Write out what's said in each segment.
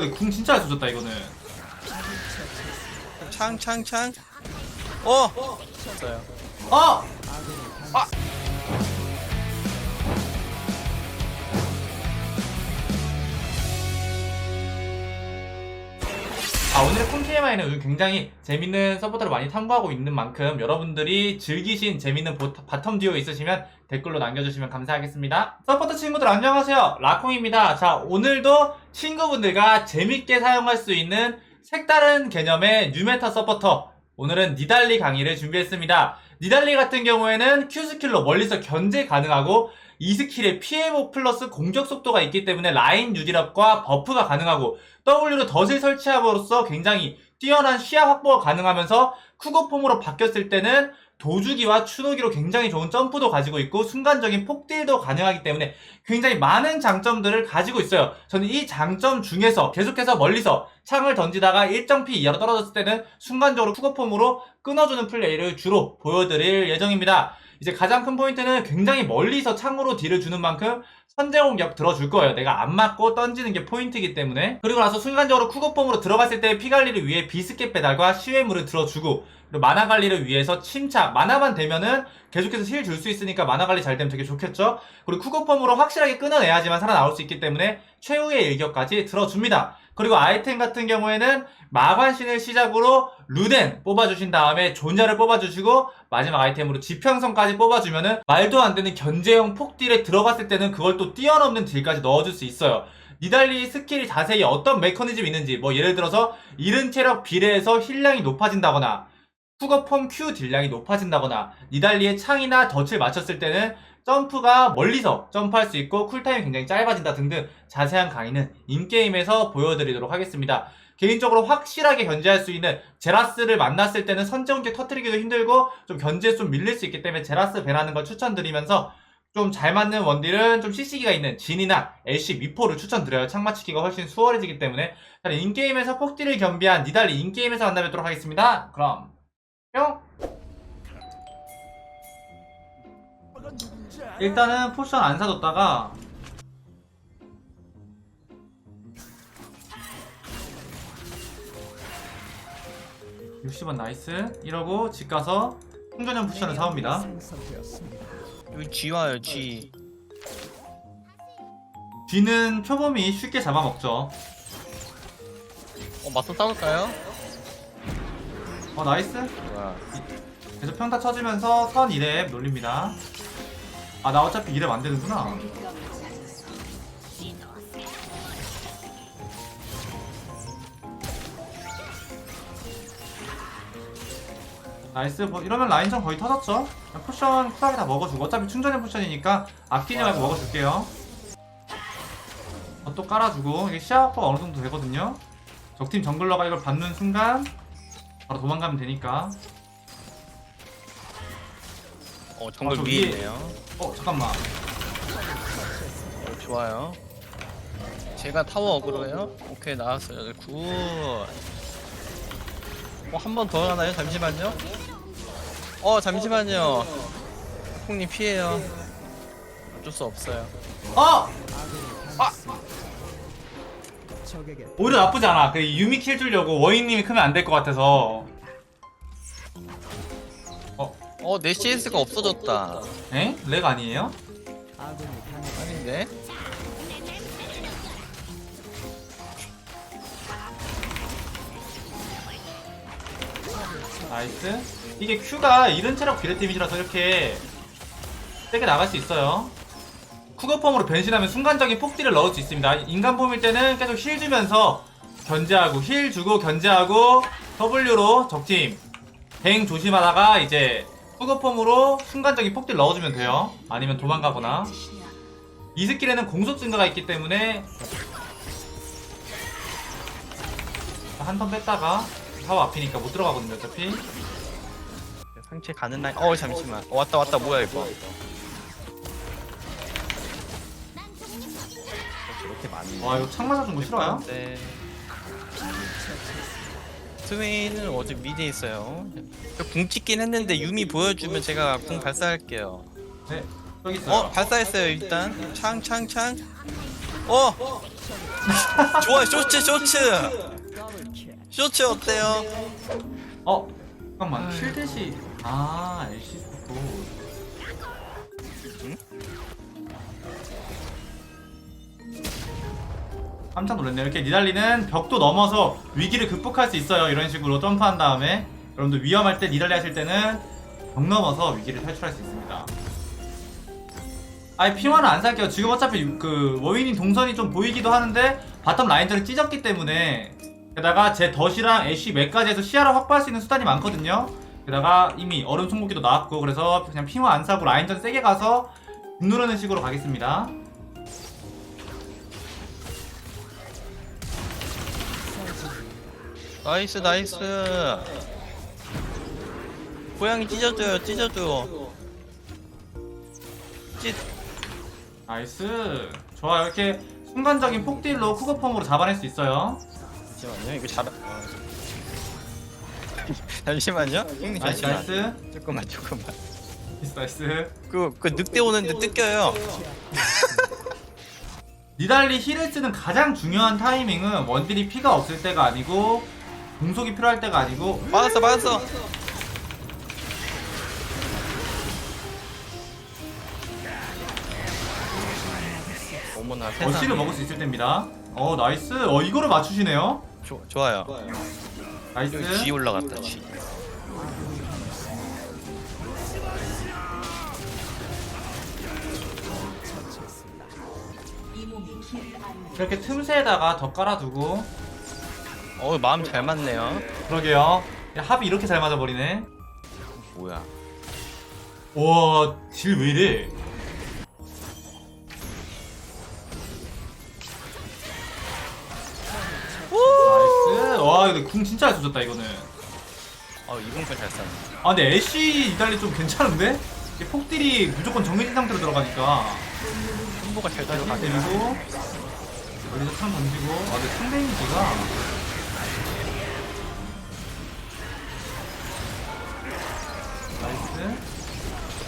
근데 궁 진짜 잘 쏘졌다 이거는. 창 창창. 어! 없어요 아, 오늘의 콘TMI는 굉장히 재밌는 서포터를 많이 탐구하고 있는 만큼 여러분들이 즐기신 재밌는 보- 바텀 듀오 있으시면 댓글로 남겨주시면 감사하겠습니다. 서포터 친구들 안녕하세요. 라콩입니다. 자, 오늘도 친구분들과 재밌게 사용할 수 있는 색다른 개념의 뉴메타 서포터 오늘은 니달리 강의를 준비했습니다. 니달리 같은 경우에는 Q 스킬로 멀리서 견제 가능하고 이 스킬에 피해복 플러스 공격 속도가 있기 때문에 라인 유지력과 버프가 가능하고 W로 덫을 설치함으로써 굉장히 뛰어난 시야 확보가 가능하면서 쿠거폼으로 바뀌었을 때는 도주기와 추노기로 굉장히 좋은 점프도 가지고 있고 순간적인 폭딜도 가능하기 때문에 굉장히 많은 장점들을 가지고 있어요. 저는 이 장점 중에서 계속해서 멀리서 창을 던지다가 일정 피 이하로 떨어졌을 때는 순간적으로 쿠거폼으로 끊어주는 플레이를 주로 보여드릴 예정입니다. 이제 가장 큰 포인트는 굉장히 멀리서 창으로 딜을 주는 만큼 선제 공격 들어줄 거예요. 내가 안 맞고 던지는 게 포인트이기 때문에. 그리고 나서 순간적으로 쿠거폼으로 들어갔을 때피 관리를 위해 비스켓 배달과 시외물을 들어주고 그리고 만화 관리를 위해서 침착 만화만 되면은 계속해서 힐 줄 수 있으니까 만화 관리 잘 되면 되게 좋겠죠. 그리고 쿠거폼으로 확실하게 끊어내야지만 살아나올 수 있기 때문에 최후의 일격까지 들어줍니다. 그리고 아이템 같은 경우에는 마관신을 시작으로 루덴 뽑아주신 다음에 존자를 뽑아주시고 마지막 아이템으로 지평선까지 뽑아주면은 말도 안 되는 견제형 폭딜에 들어갔을 때는 그걸 또 뛰어넘는 딜까지 넣어줄 수 있어요. 니달리 스킬이 자세히 어떤 메커니즘이 있는지 뭐 예를 들어서 이른 체력 비례해서 힐량이 높아진다거나 푸거폼 Q 딜량이 높아진다거나 니달리의 창이나 덫을 맞췄을 때는 점프가 멀리서 점프할 수 있고 쿨타임이 굉장히 짧아진다 등등 자세한 강의는 인게임에서 보여드리도록 하겠습니다. 개인적으로 확실하게 견제할 수 있는 제라스를 만났을 때는 선제공격 터트리기도 힘들고 좀 견제에 좀 밀릴 수 있기 때문에 제라스 배라는 걸 추천드리면서 좀 잘 맞는 원딜은 좀 CC기가 있는 진이나 LC 미포를 추천드려요. 창 맞추기가 훨씬 수월해지기 때문에 자, 인게임에서 폭딜을 겸비한 니달리 인게임에서 만나뵙도록 하겠습니다. 그럼 뿅! 일단은 포션 안 사뒀다가 (60원) 나이스 이러고 집 가서 충전용 포션을 사옵니다 여기 G 와요 G 뒤는 표범이 쉽게 잡아먹죠 어 맞서 싸울까요? 어 나이스. 뭐야. 계속 평타 쳐주면서 선 2렙 놀립니다. 아 나 어차피 2렙 안 되는구나. 나이스. 뭐 이러면 라인전 거의 터졌죠? 그냥 포션 쿨하게 다 먹어주고. 어차피 충전형 포션이니까 아끼지 말고 먹어줄게요. 어, 또 깔아주고. 이게 시야 확보가 어느 정도 되거든요. 적팀 정글러가 이걸 받는 순간 바로 도망가면 되니까. 어 아, 정글 저 위에 위에- 있네요. 어 잠깐만. 어, 좋아요. 제가 타워 어그로예요? 오케이 나왔어요. 굿 어한 번 더 하나요? 잠시만요. 어 잠시만요. 콩님 피해요. 어쩔 수 없어요. 어! 오히려 나쁘지 않아. 그 유미 킬 주려고 워인님이 크면 안 될 것 같아서. 어 내 CS가 없어졌다 에? 렉 아니에요? 아닌데? 나이스. 이게 Q가 이른 체력 비례 데미지라서 이렇게 세게 나갈 수 있어요. 쿠거폼으로 변신하면 순간적인 폭딜을 넣을 수 있습니다. 인간 폼일 때는 계속 힐 주면서 견제하고 힐 주고 견제하고 W로 적팀 뱅 조심하다가 이제 쿠거폼으로 순간적인 폭딜 넣어주면 돼요. 아니면 도망가거나. 이 스킬에는 공속 증가가 있기 때문에 한 턴 뺐다가 타워 앞이니까 못 들어가거든요 어차피. 상체 가는 라인 어 잠시만. 어, 왔다 왔다. 뭐야 이거 이렇게 많네 와 이거 창 맞아준 거 싫어요? 네. 스웨인은 어제 미드에 있어요. 저궁 찍긴 했는데 유미 보여주면 제가 궁 발사할게요. 네 여기 있어요 어 발사했어요 일단. 창 창 창. 어! 좋아 쇼츠 쇼츠 쇼츠 어때요? 어 잠깐만 킬대시 아 LC 스포 깜짝 놀랐네요. 이렇게 니달리는 벽도 넘어서 위기를 극복할 수 있어요. 이런 식으로 점프한 다음에 여러분들 위험할 때 니달리 하실 때는 벽 넘어서 위기를 탈출할 수 있습니다. 아니 핑화는 안 살게요. 지금 어차피 그 워윈이 동선이 좀 보이기도 하는데 바텀 라인전이 찢었기 때문에 게다가 제 덫이랑 애쉬 맥까지 해서 시야를 확보할 수 있는 수단이 많거든요. 게다가 이미 얼음 송곳기도 나왔고 그래서 그냥 핑화 안 사고 라인전 세게 가서 누르는 식으로 가겠습니다 나이스 나이스. 고양이 찢어줘요 찢어줘. 찢. 나이스. 좋아요. 이렇게 순간적인 폭딜로 쿠거펌으로 잡아낼 수 있어요. 잠시만요. 이거 잘 어. 잠시만요. 형님 나이스 잠시만 나이스. 조금만 조금만. 나이스 나이스. 그, 그 늑대 오는데 뜯겨요. 니달리 힐을 쓰는 가장 중요한 타이밍은 원딜이 피가 없을 때가 아니고 공속이 필요할 때가 아니고. 맞았어 맞았어. 어머나 어시를 먹을 수 있을 때입니다. 어 나이스. 어 이거를 맞추시네요. 조, 좋아요. 나이스. G 올라갔다 G. 이렇게 틈새에다가 더 깔아두고 어 마음 잘 맞네요. 그러게요. 야, 합이 이렇게 잘 맞아버리네. 뭐야? 우와 딜 왜 이래? 나이스. 와 근데 궁 진짜 잘 쏘셨다 이거는. 어 이분표 잘 쌌네 아 근데 애쉬 이달리 좀 괜찮은데? 이게 폭딜이 무조건 정해진 상태로 들어가니까. 콤보가 잘 다시 들어가네 때리고 여기서 탕 던지고. 아 근데 탕 데미지가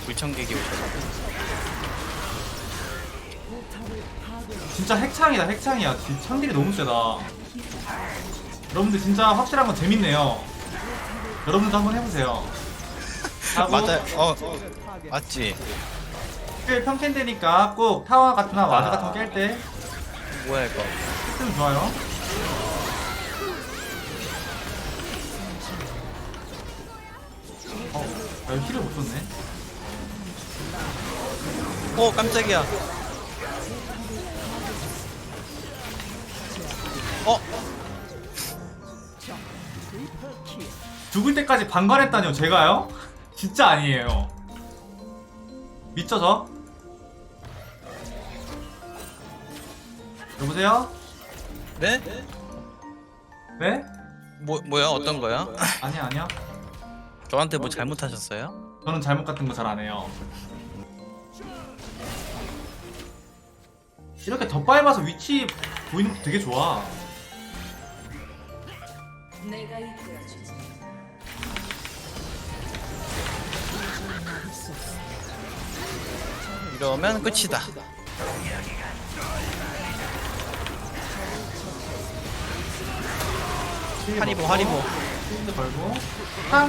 불청객이 오셨네 진짜 핵창이다 핵창이야. 진- 창딜이 너무 세다. 여러분들 진짜 확실한 건 재밌네요. 여러분들도 한번 해보세요. 하고 맞아요. 어 맞지. 꽤 평캔 되니까 꼭 타워 같은나 와드 같은 거 깰 때 뭐야 이거? system 좋아요. 어, 아, 이거 힐을 못 줬네 어 깜짝이야 어 죽을 때까지 방관했다니요 제가요? 진짜 아니에요 미쳐 저? 여보세요? 네? 네? 뭐 뭐야 어떤 거야? 아니야 아니야 저한테 뭐 잘못하셨어요? 저는 잘못 같은 거 잘 안 해요 이렇게 덧밟아서 위치 보이는 거 되게 좋아 내가 이끌어주지. 이러면 끝이다 하리보 하리보 필드 걸고 창.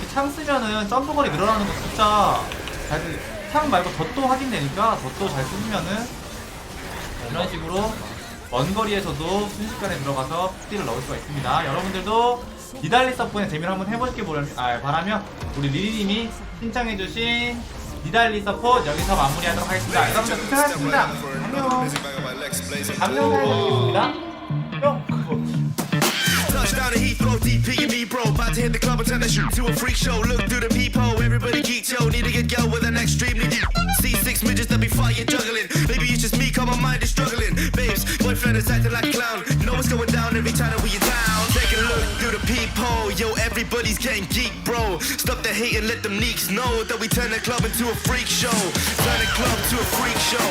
이렇게 창 쓰면은 점프 거리 늘어나는 거 진짜 잘 쓰- 창 말고 덧도 확인되니까 덧도 잘 쓰면은 이런 식으로 먼 거리에서도 순식간에 들어가서 스틸을 넣을 수가 있습니다. 여러분들도 니달리 서프의 재미를 한번 해보시길 아, 바라며 우리 리리님이 신청해주신 니달리 서포 여기서 마무리하도록 하겠습니다. 여러분들 고생하셨습니다. 안녕. 안녕 하겠습니다. Touchdown DP and me, bro. About to hit the club and turn the shoot to a freak show. Look through the peephole, everybody geek, yo. Need to get go with an extremely deep. See six midgets that be fire juggling. Maybe it's just me, cause my mind is struggling. Babes, boyfriend is acting like a clown. Know what's going down every time that we are down. Take a look through the peephole, yo. Everybody's getting geek, bro. Stop the hate and let them neeks know that we turn the club into a freak show. Turn the club to a freak show.